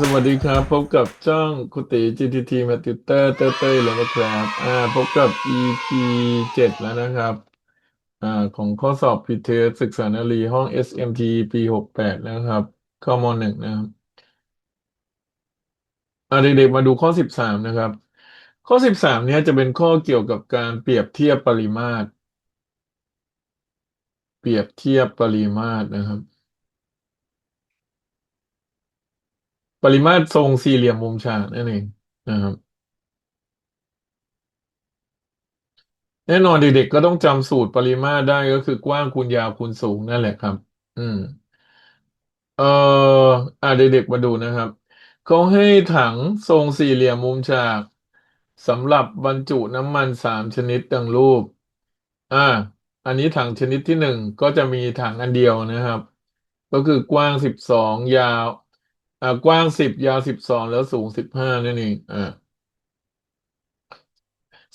สวัสดีครับ พบกับช่องคุติ GTT มาติวเตอร์เต้เต้เลยนะครับอ่าพบกับ EP เจ็ดแล้วนะครับอ่าของข้อสอบพิเทสศึกษานารีห้อง SMT ปีหกแปดนะครับ ข้อมหนึ่งนะครับอ่าเด็กๆมาดูข้อสิบสามนะครับ ข้อสิบสามเนี้ยจะเป็นข้อเกี่ยวกับการเปรียบเทียบปริมาตร เปรียบเทียบปริมาตรนะครับ ปริมาตรทรงสี่เหลี่ยมมุมฉากนั่นเองนะครับ แน่นอนเด็กๆก็ต้องจำสูตรปริมาตรได้ก็คือกว้างคูณยาวคูณสูงนั่นแหละครับ อืม เอ่ออ่าเด็กๆมาดูนะครับเขาให้ถังทรงสี่เหลี่ยมมุมฉากสำหรับบรรจุน้ำมันสามชนิดดังรูป อ่า อันนี้ถังชนิดที่หนึ่งก็จะมีถังอันเดียวนะครับ ก็คือกว้างสิบสองยาว อ่ากว้างสิบยาวสิบสองแล้วสูงสิบห้านั่นเองอ่า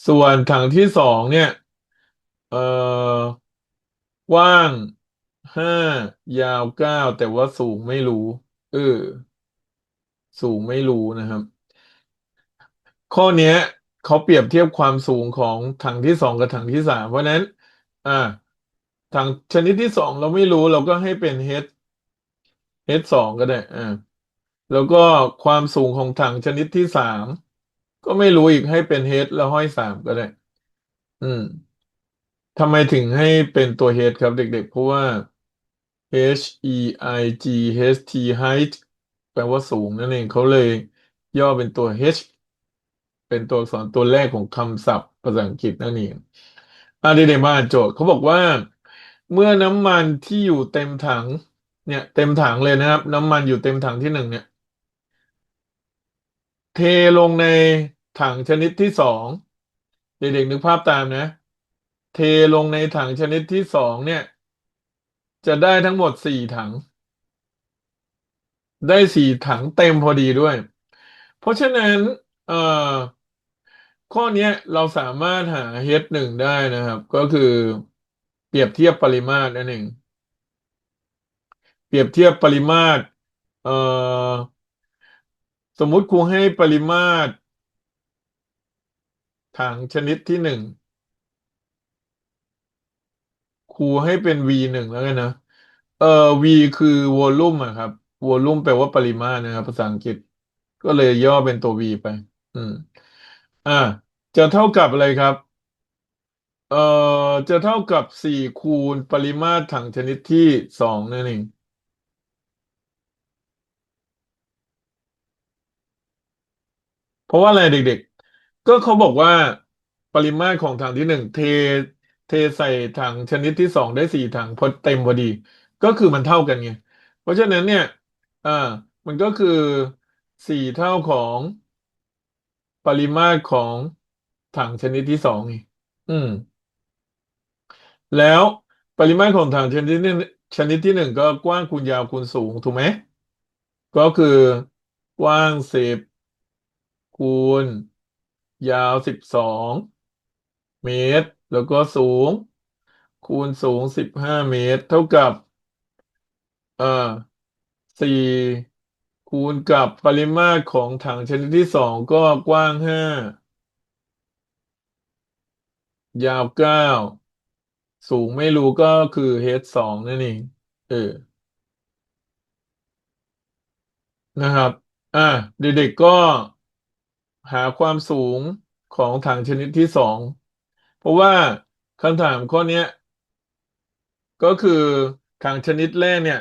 ส่วนถังที่สองเนี่ย เอ่อกว้างห้ายาวเก้าแต่ว่าสูงไม่รู้ เออ สูงไม่รู้นะครับ ข้อเนี้ยเขาเปรียบเทียบความสูงของถังที่สองกับถังที่สามเพราะฉะนั้น อ่าถังชนิดที่สองเราไม่รู้เราก็ให้เป็น H H สองก็ได้ อ่า แล้วก็ความสูงของถังชนิดที่สามก็ไม่รู้อีกให้เป็น H แล้วห้อยสามก็ได้ อืมทำไมถึงให้เป็นตัว H ครับเด็กๆ เพราะว่า H E I G H T height แปลว่าสูงนั่นเองเขาเลยย่อเป็นตัว H เป็นตัวอักษรตัวแรกของคำศัพท์ภาษาอังกฤษนั่นเองอ่าเด็กมาโจทย์เขาบอกว่า เมื่อน้ำมันที่อยู่เต็มถัง เนี่ย เต็มถังเลยนะครับ น้ำมันอยู่เต็มถังที่หนึ่งเนี่ย เทลงในถังชนิดที่สองเด็กๆนึกภาพตามนะ เทลงในถังชนิดที่สองเนี่ย จะได้ทั้งหมดสี่ถัง ได้สี่ถังเต็มพอดีด้วย เพราะฉะนั้นเอ่อข้อนี้เราสามารถหา h หนึ่งได้นะครับ ก็คือเปรียบเทียบปริมาตรนั่นเองเปรียบเทียบปริมาตรเอ่อ สมมุติครูให้ปริมาตรถังชนิดที่หนึ่งครูให้เป็น v หนึ่งแล้วกันนะ เอ่อ v คือวอลลุ่มอะครับวอลลุ่มแปลว่าปริมาตรนะครับ ภาษาอังกฤษ ก็เลยย่อเป็นตัว v ไป อืม อ่า จะเท่ากับอะไรครับ เอ่อ จะเท่ากับสี่คูณปริมาตรถังชนิดที่สองนั่นเอง เพราะว่าอะไรเด็กๆ ก็เขาบอกว่าปริมาตรของถังที่หนึ่งเทเทใส่ถังชนิดที่สองได้สี่ถังพอเต็มพอดี ก็คือมันเท่ากันไงเพราะฉะนั้นเนี่ยอ่ามันก็คือสี่เท่าของปริมาตรของถังชนิดที่สองไงอืม แล้วปริมาตรของถังชนิดที่ชนิดที่หนึ่งก็กว้างคูณยาวคูณสูงถูกไหม ก็คือกว้างสิบ คูณ ยาวสิบสองเมตร แล้วก็สูง คูณสูงสิบห้าเมตร เท่ากับเอ่อสี่คูณกับปริมาตรของถังชนิดที่สองก็กว้างห้ายาวเก้าสูงไม่รู้ก็คือเฮดสองนั่นเองเออนะครับ อ่าเด็กๆก็ หาความสูงของถังชนิดที่สอง เพราะว่าคำถามข้อนี้ก็คือถังชนิดแรกเนี่ย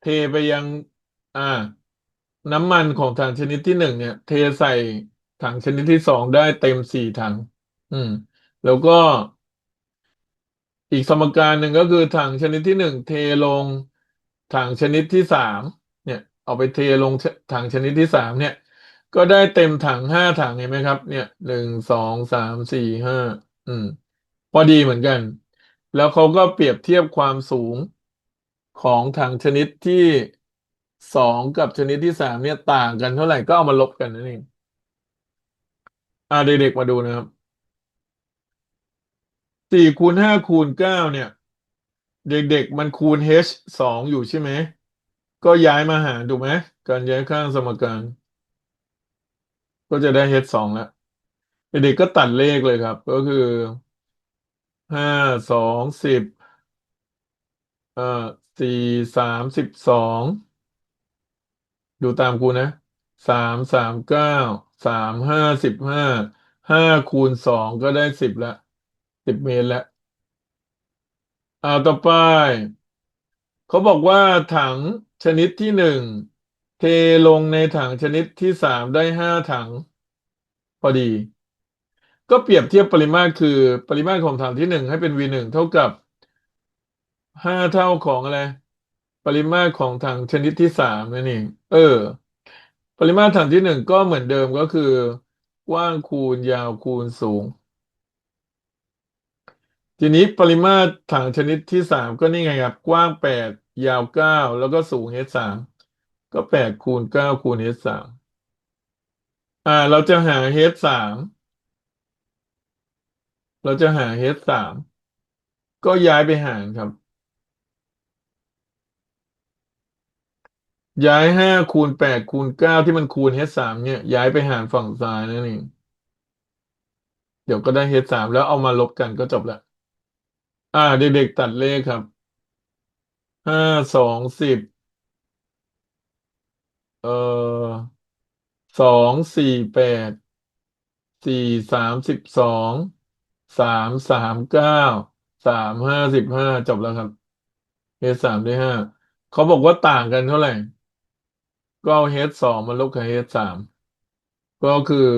เทไปยัง อ่า น้ำมันของถังชนิดที่หนึ่งเนี่ย เทใส่ถังชนิดที่สองได้เต็มสี่ถัง อืม แล้วก็ อีกสมการหนึ่งก็คือถังชนิดที่หนึ่งเทลงถังชนิดที่สามเนี่ย เอาไปเทลงถังชนิดที่สามเนี่ย ก็ได้เต็มถังห้าถังเห็นไหมครับ เนี่ยหนึ่งสองสามสี่ห้าอืม พอดีเหมือนกัน แล้วเขาก็เปรียบเทียบความสูงของถังชนิดที่สองกับชนิดที่สามเนี่ยต่างกันเท่าไหร่ก็เอามาลบกันนั่นเองอ่าเด็กๆมาดูนะครับสี่คูณห้าคูณเก้าเนี่ย เด็กๆมันคูณ h สองอยู่ใช่ไหม ก็ย้ายมาหารถูกไหมการย้ายข้างสมการ ก็จะได้ h สองแล้วเด็กๆก็ตัดเลขเลยครับ ก็คือห้าสองสิบเอ่อสี่สามสิบสองดูตามครูนะสามสามเก้าสามห้าสิบห้าห้าคูณสองก็ได้สิบละสิบเมตรล้วเอาต่อไป เขาบอกว่าถังชนิดที่หนึ่ง เทลงในถังชนิดที่สามได้ห้าถัง พอดี ก็เปรียบเทียบปริมาตรคือปริมาตรของถังที่หนึ่งให้เป็น v หนึ่งเท่ากับห้าเท่าของอะไรปริมาตรของถังชนิดที่สามนั่นเองเออ ปริมาตรถังที่หนึ่งก็เหมือนเดิมก็คือกว้างคูณยาวคูณสูง ทีนี้ปริมาตรถังชนิดที่สามก็นี่ไงครับ กว้างแปดยาวเก้าแล้วก็สูง h สาม ก็แปดคูณเก้าคูณ h สามอ่า เราจะหา h สามเราจะหา h สามก็ย้ายไปหารครับ ย้ายห้าคูณแปดคูณเก้าที่มันคูณ h สามเนี่ย ย้ายไปหารฝั่งซ้ายนั่นเองเดี๋ยวก็ได้ h สามแล้วเอามาลบกันก็จบละอ่า เด็กๆตัดเลขครับห้าสองสิบ เอ่อสองสี่แปดสี่สามสิบสองสามสามเก้าสามห้าสิบห้าจบแล้วครับ h สามได้ห้าเขาบอกว่าต่างกันเท่าไหร่ ก็เอา h สองมาลบกับ h สามก็คือ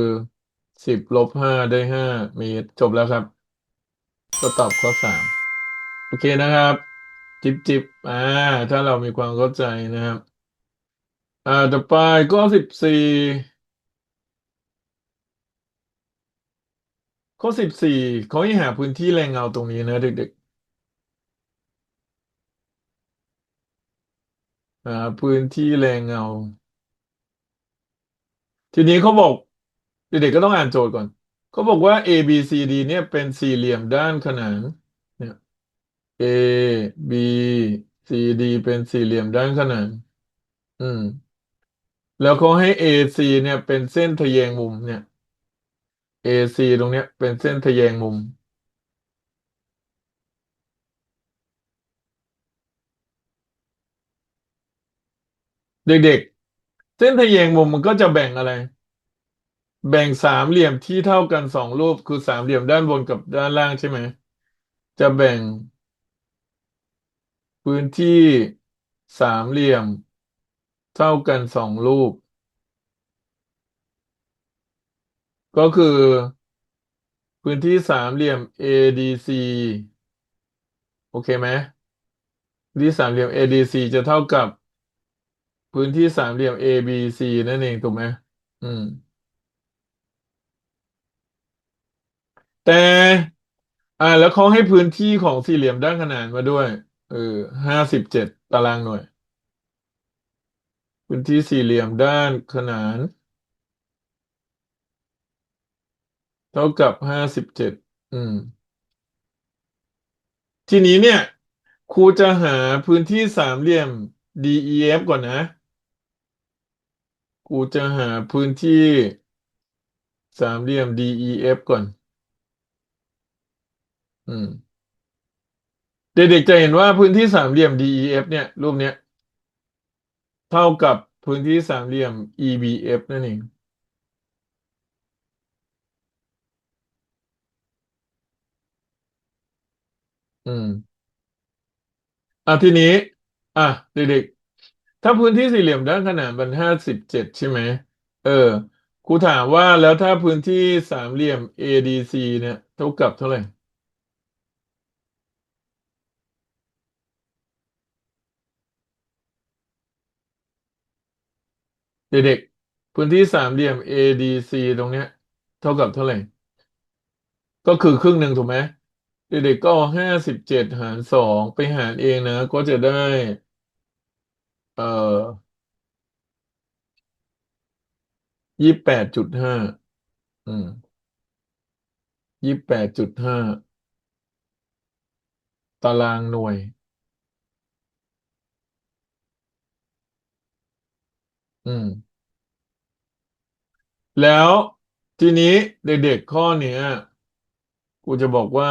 สิบลบห้าได้ห้าเมตรจบแล้วครับ ก็ตอบข้อสามโอเคนะครับ จิบจิบอ่า ถ้าเรามีความเข้าใจนะครับ อ่าต่อไปข้อสิบสี่ข้อสิบสี่เขาให้หาพื้นที่แรงเงาตรงนี้นะเด็กๆอ่าพื้นที่แรงเงา ทีนี้เขาบอกเด็กๆก็ต้องอ่านโจทย์ก่อนเขาบอกว่า A B C D เนี่ยเป็นสี่เหลี่ยมด้านขนานเนี่ย A B C D เป็นสี่เหลี่ยมด้านขนาน อืม แล้วเขาให้ AC เนี่ยเป็นเส้นทะแยงมุมเนี่ย AC ตรงเนี้ยเป็นเส้นทะแยงมุม เด็กๆ เส้นทะแยงมุมมันก็จะแบ่งอะไร แบ่งสามเหลี่ยมที่เท่ากันสองรูปคือสามเหลี่ยมด้านบนกับด้านล่างใช่ไหม จะแบ่ง พื้นที่สามเหลี่ยม เท่ากันสองรูป ก็คือ พื้นที่สามเหลี่ยม ADC โอเคไหมพื้นที่สามเหลี่ยม ADC จะเท่ากับ พื้นที่สามเหลี่ยม ABC นั่นเองถูกไหมอืม แต่อ่า แล้วเขาให้พื้นที่ของสี่เหลี่ยมด้านขนานมาด้วย เออห้าสิบเจ็ดตารางหน่วย พื้นที่สี่เหลี่ยมด้านขนาน เท่ากับห้าสิบเจ็ดอืม ทีนี้เนี่ย ครูจะหาพื้นที่สามเหลี่ยม DEF ก่อนนะ ครูจะหาพื้นที่สามเหลี่ยม DEF ก่อน อืม เด็กๆจะเห็นว่าพื้นที่สามเหลี่ยม DEF เนี่ย รูปเนี้ย เท่ากับพื้นที่สามเหลี่ยม EBF นั่นเอง อืม อะทีนี้ อะเด็กๆถ้าพื้นที่สี่เหลี่ยมด้านขนานมันห้าสิบเจ็ดใช่ไหม เออ ครูถามว่าแล้วถ้าพื้นที่สามเหลี่ยม ADC เนี่ย เท่ากับเท่าไหร่ เด็กๆพื้นที่สามเหลี่ยม ADC ตรงเนี้ย เท่ากับเท่าไหร่ ก็คือครึ่งหนึ่งถูกไหมเด็กๆก็ห้าสิบเจ็ดหารสองไปหารเองนะ ก็จะได้ เอ่อยี่สิบแปดจุดห้าอืมยี่สิบแปดจุดห้าตารางหน่วย อืม แล้วทีนี้เด็กๆข้อเนี้ยกูจะบอกว่า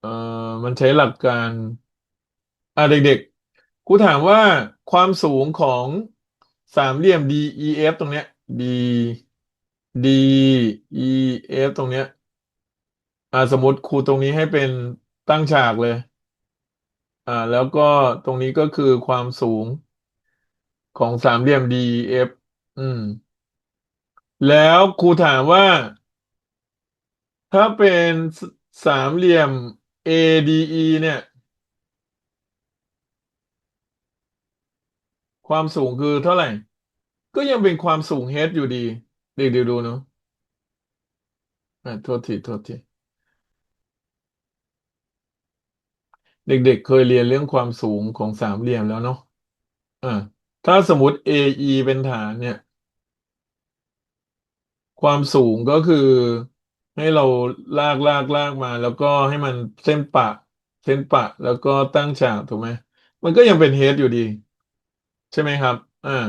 เอ่อมันใช้หลักการ อ่าเด็กๆกูถามว่าความสูงของสามเหลี่ยม DEF ตรงเนี้ย D DEF ตรงเนี้ย อ่าสมมติครูตรงนี้ให้เป็นตั้งฉากเลย อ่า แล้วก็ตรงนี้ก็คือความสูง ของสามเหลี่ยม DEF อืม แล้วครูถามว่า ถ้าเป็นสามเหลี่ยม ADE เนี่ย ความสูงคือเท่าไหร่ ก็ยังเป็นความสูง h อยู่ดี เด็กเดี๋ยวดูเนาะอะโทษทีโทษทีเด็กๆเคยเรียนเรื่องความสูงของสามเหลี่ยมแล้วเนาะอ่า ถ้าสมมติ AE เป็นฐานเนี่ย ความสูงก็คือให้เราลากลากลากมา แล้วก็ให้มันเส้นปะ เส้นปะ แล้วก็ตั้งฉากถูกไหมมันก็ยังเป็น h อยู่ดี ใช่ไหมครับอ่า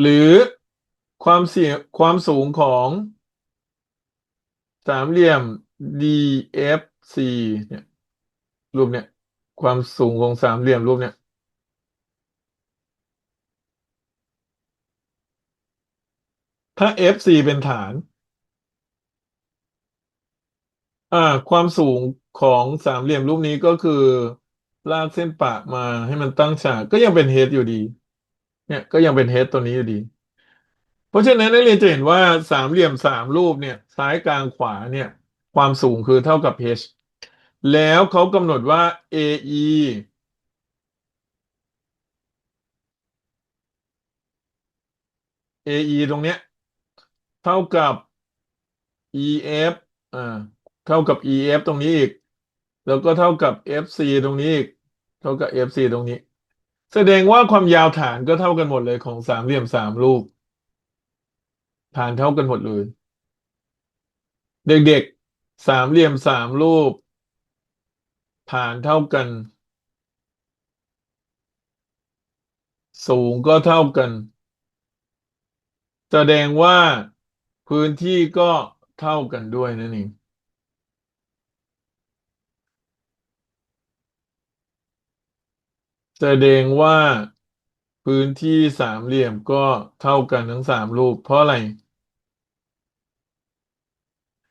หรือความเสียความสูงของสามเหลี่ยม DFC เนี่ยรูปเนี่ย ความสูงของสามเหลี่ยมรูปเนี่ย ถ้า FC เป็นฐาน อ่า ความสูงของสามเหลี่ยมรูปนี้ก็คือลากเส้นปะมาให้มันตั้งฉาก ก็ยังเป็นเฮดอยู่ดี เนี่ยก็ยังเป็นเฮดตัวนี้อยู่ดี เพราะฉะนั้นนักเรียนจะเห็นว่าสามเหลี่ยมสามรูปเนี่ย ซ้ายกลางขวาเนี่ย ความสูงคือเท่ากับ h แล้วเขากำหนดว่า AE AE ตรงเนี้ย เท่ากับ EF อ่าเท่ากับ EF ตรงนี้อีก แล้วก็เท่ากับ FC ตรงนี้อีก เท่ากับ FC ตรงนี้ แสดงว่าความยาวฐานก็เท่ากันหมดเลยของสามเหลี่ยมสามรูป ฐานเท่ากันหมดเลย เด็กๆสามเหลี่ยมสามรูป ฐานเท่ากัน สูงก็เท่ากัน แสดงว่า พื้นที่ก็เท่ากันด้วยนั่นเองแสดงว่าพื้นที่สามเหลี่ยมก็เท่ากันทั้งสามรูป เพราะอะไร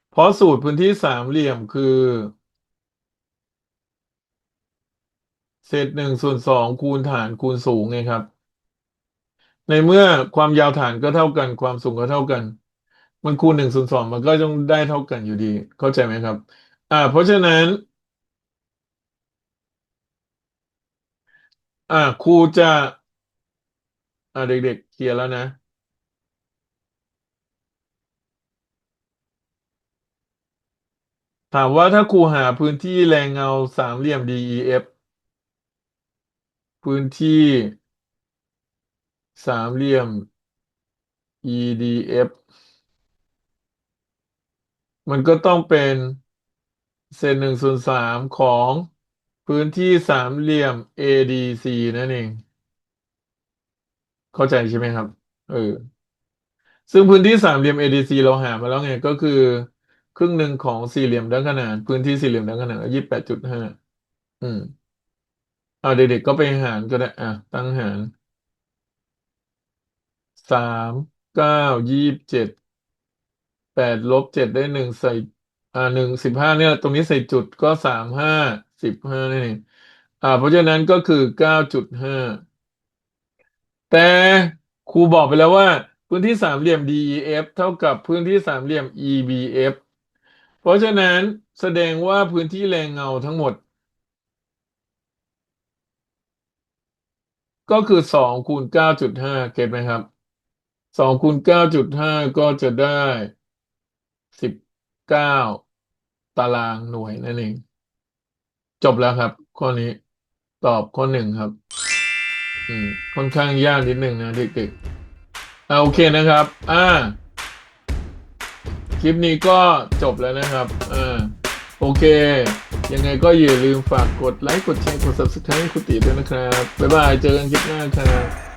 เพราะสูตรพื้นที่สามเหลี่ยมคือ เศษหนึ่งส่วนสองคูณฐานคูณสูงไงครับ ในเมื่อความยาวฐานก็เท่ากัน ความสูงก็เท่ากัน มันคูณหนึ่งส่วนสองมันก็ต้องได้เท่ากันอยู่ดี เข้าใจไหมครับ อ่า เพราะฉะนั้น อ่าครูจะ อ่าเด็กๆเคลียร์แล้วนะถามว่าถ้าครูหาพื้นที่แรงเงาสามเหลี่ยม DEF พื้นที่สามเหลี่ยม EDF มันก็ต้องเป็นเศษหนึ่งส่วนสามของพื้นที่สามเหลี่ยม ADC นั่นเอง เข้าใจใช่ไหมครับ เออ ซึ่งพื้นที่สามเหลี่ยม ADC เราหามาแล้วไงก็คือ ครึ่งหนึ่งของสี่เหลี่ยมด้านขนาน พื้นที่สี่เหลี่ยมด้านขนานยี่สิบแปดจุดห้าอืมเอาเด็กๆก็ไปหารก็ได้ อะ ตั้งหารสามเก้ายี่สิบเจ็ด แปดลบเจ็ดได้หนึ่งใส่อ่าหนึ่งสิบห้าเนี่ยตรงนี้ใส่จุดก็สามห้าสิบห้านั่นอ่า เพราะฉะนั้นก็คือเก้าจุดห้าแต่ครูบอกไปแล้วว่า พื้นที่สามเหลี่ยม DEF เท่ากับพื้นที่สามเหลี่ยม EBF เพราะฉะนั้นแสดงว่าพื้นที่แรงเงาทั้งหมด ก็คือสองคูณเก้าจุดห้าเก็ตไหมครับสองคูณเก้าจุดห้าก็จะได้ สิบเก้าตารางหน่วยนั่นเอง จบแล้วครับ ข้อนี้ตอบข้อหนึ่งครับ อืมค่อนข้างยากนิดหนึ่งนะเด็กๆอ่าโอเคนะครับ อ่า คลิปนี้ก็จบแล้วนะครับอ่าโอเค ยังไงก็อย่าลืมฝากกดไลค์ กดแชร์ กด subscribe ให้คุณตีด้วยนะครับ บ๊ายบาย เจอกันคลิปหน้าครับ